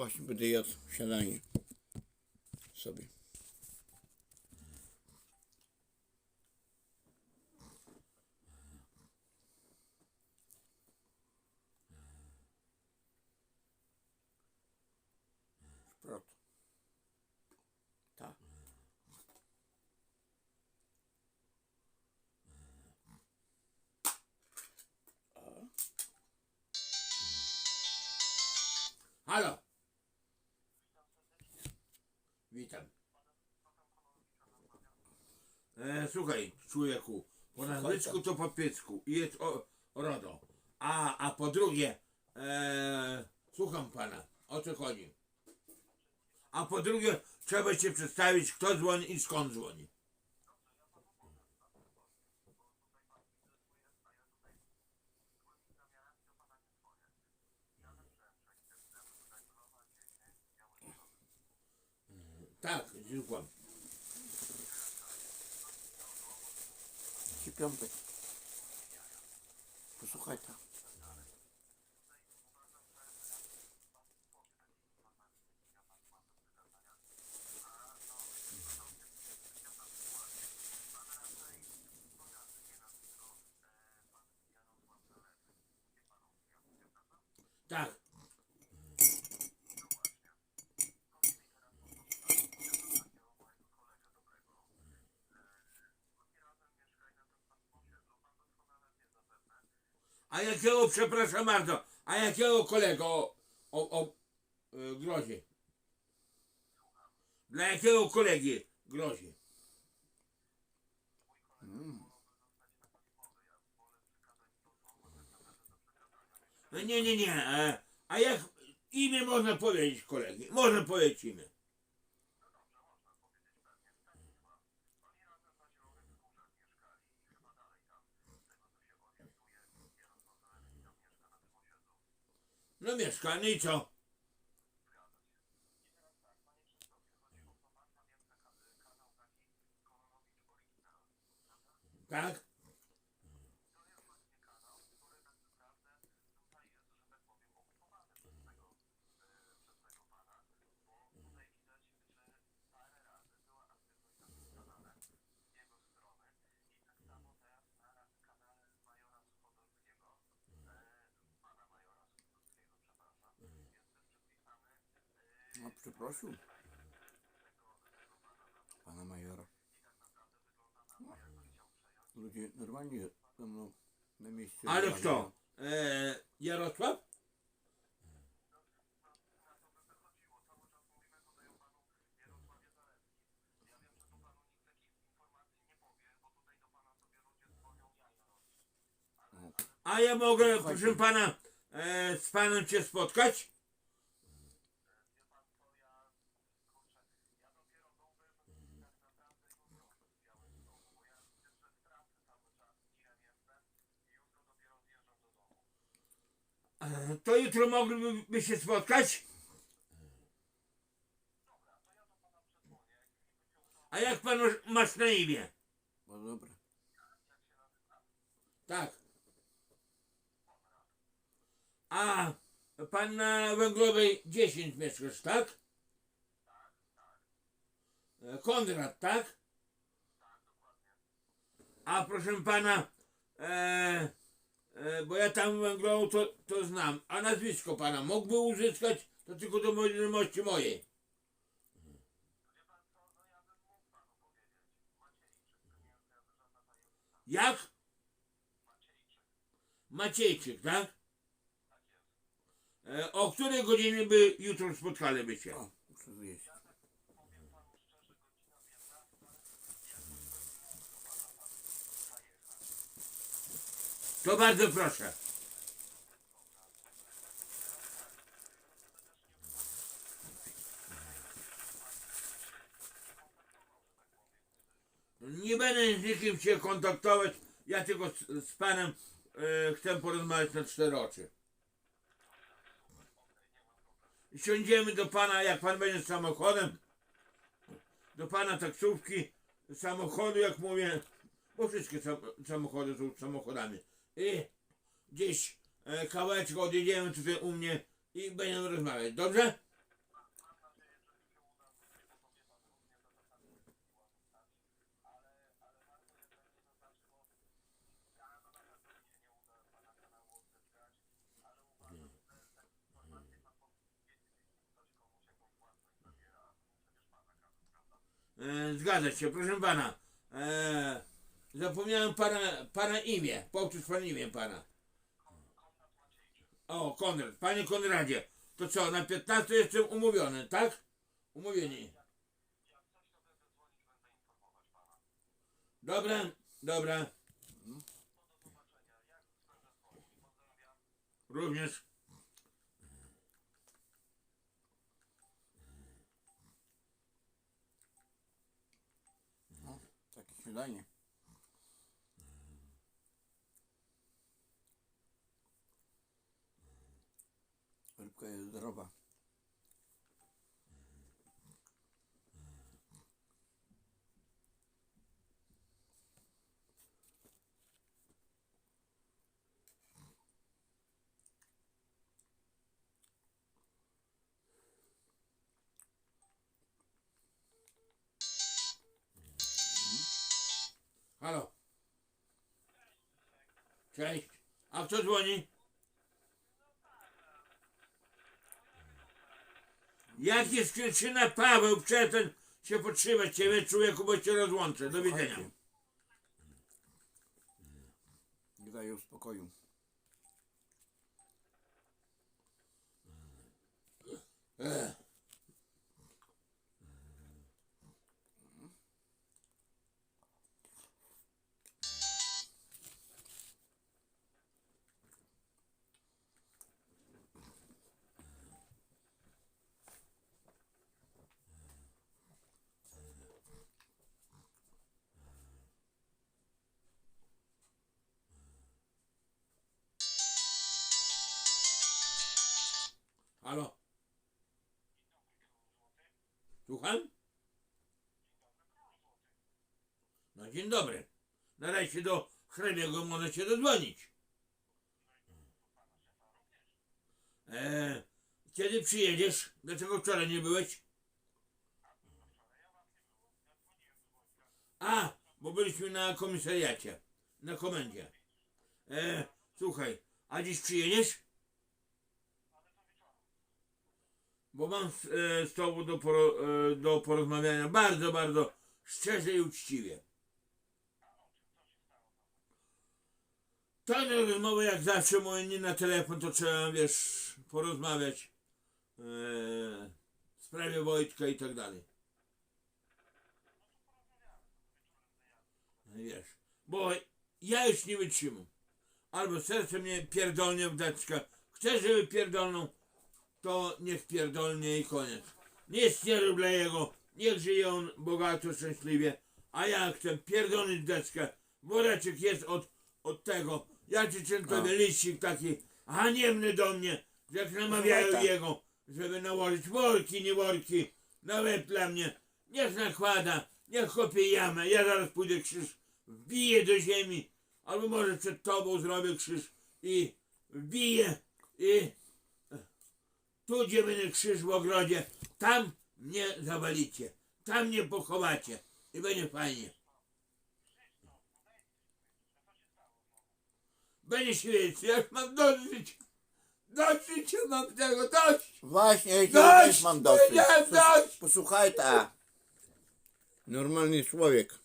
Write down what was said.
Właśnie będę jadł śniadanie sobie. Szprot. E, słuchaj, człowieku, po nazwisku to po piecku i jest o, RODO. A, a po drugie, e, słucham pana, o co chodzi? A po drugie, trzeba się przedstawić, kto dzwoni i skąd dzwoni. Tak, dziękuję. Ci piątek. Posłuchaj tak. Tak. A jakiego, przepraszam bardzo, a jakiego kolego o, o, o y, grozi? Dla jakiego kolegi grozi? No Nie, nie, nie. e, A jak imię można powiedzieć kolegi? Można powiedzieć imię. No mieszka, i co? Tak? No, przeprosił. Pana majora. No. Ludzie normalnie ze mną na mieście. Ale rozmawiają. kto? E, Jarosław? A ja mogę, proszę pana, e, z panem się spotkać? To jutro moglibyśmy się spotkać? A jak pan masz- na imię? No dobra. Tak. A pan na Węglowej 10 mieszkasz, tak? E, Konrad, tak? A proszę pana, e, bo ja tam Węglową to, to znam, a nazwisko pana mógłby uzyskać, to tylko do możliwości mojej. Jak? Maciejczyk, tak? E, o której godzinie by jutro spotkaliby się? O, muszę To bardzo proszę. Nie będę z nikim się kontaktować. Ja tylko z, z panem e, chcę porozmawiać na cztery oczy. Siądziemy do pana, jak pan będzie samochodem, do pana taksówki, samochodu, jak mówię, bo wszystkie sam, samochody są samochodami i gdzieś e, odjedziemy tutaj u mnie i będziemy rozmawiać, dobrze? E, zgadza się, proszę pana. Eee, zapomniałem pana, pana imię. Powtórz pan imię pana. O, Konrad. Panie Konradzie, to co, na 15 jestem umówiony, tak? Umówieni. Dobra, dobra. Również. Takie śniadanie. Rybka jest. Halo. Cześć. A kto dzwoni? Jak jest przyczyna Paweł? Przestań się podtrzymać ciebie człowieku, bo cię rozłączę. Do widzenia. Nie daję spokoju. Ech. Halo? Słucham? No dzień dobry. Nareszcie do hrabiego możecie dodzwonić. E, kiedy przyjedziesz? Dlaczego wczoraj nie byłeś? A, bo byliśmy na komisariacie. Na komendzie. E, słuchaj, a dziś przyjedziesz? Bo mam z, e, z tobą do, poro, e, do porozmawiania bardzo, bardzo szczerze i uczciwie. Tajne rozmowy jak zawsze moje nie na telefon, to trzeba, wiesz, porozmawiać e, w sprawie Wojtka i tak dalej. No Wiesz, bo ja już nie wytrzymam. Albo serce mnie pierdolnie w deczkę. Chcę, żeby pierdolną, to niech pierdolnie i koniec. Nie rób dla jego, niech żyje on bogato, szczęśliwie, a ja chcę pierdolnić deczkę. Woreczek jest od, od tego. Ja ci tobie liścik taki haniebny do mnie, że jak namawiają Worka. jego, żeby nałożyć worki, nie worki, nawet dla mnie. Niech nakłada, niech kopie jamę, ja zaraz pójdę krzyż, wbiję do ziemi, albo może przed tobą zrobię krzyż i wbiję i tu, gdzie będzie krzyż w ogrodzie, tam mnie zawalicie. Tam mnie pochowacie. I będzie fajnie. Będzie świetnie. Ja już mam dosyć. Dosyć ja mam tego, dość. Właśnie, ja Dość! też mam dosyć. Powiedziałem dość! Posłuchaj ta. Normalny człowiek.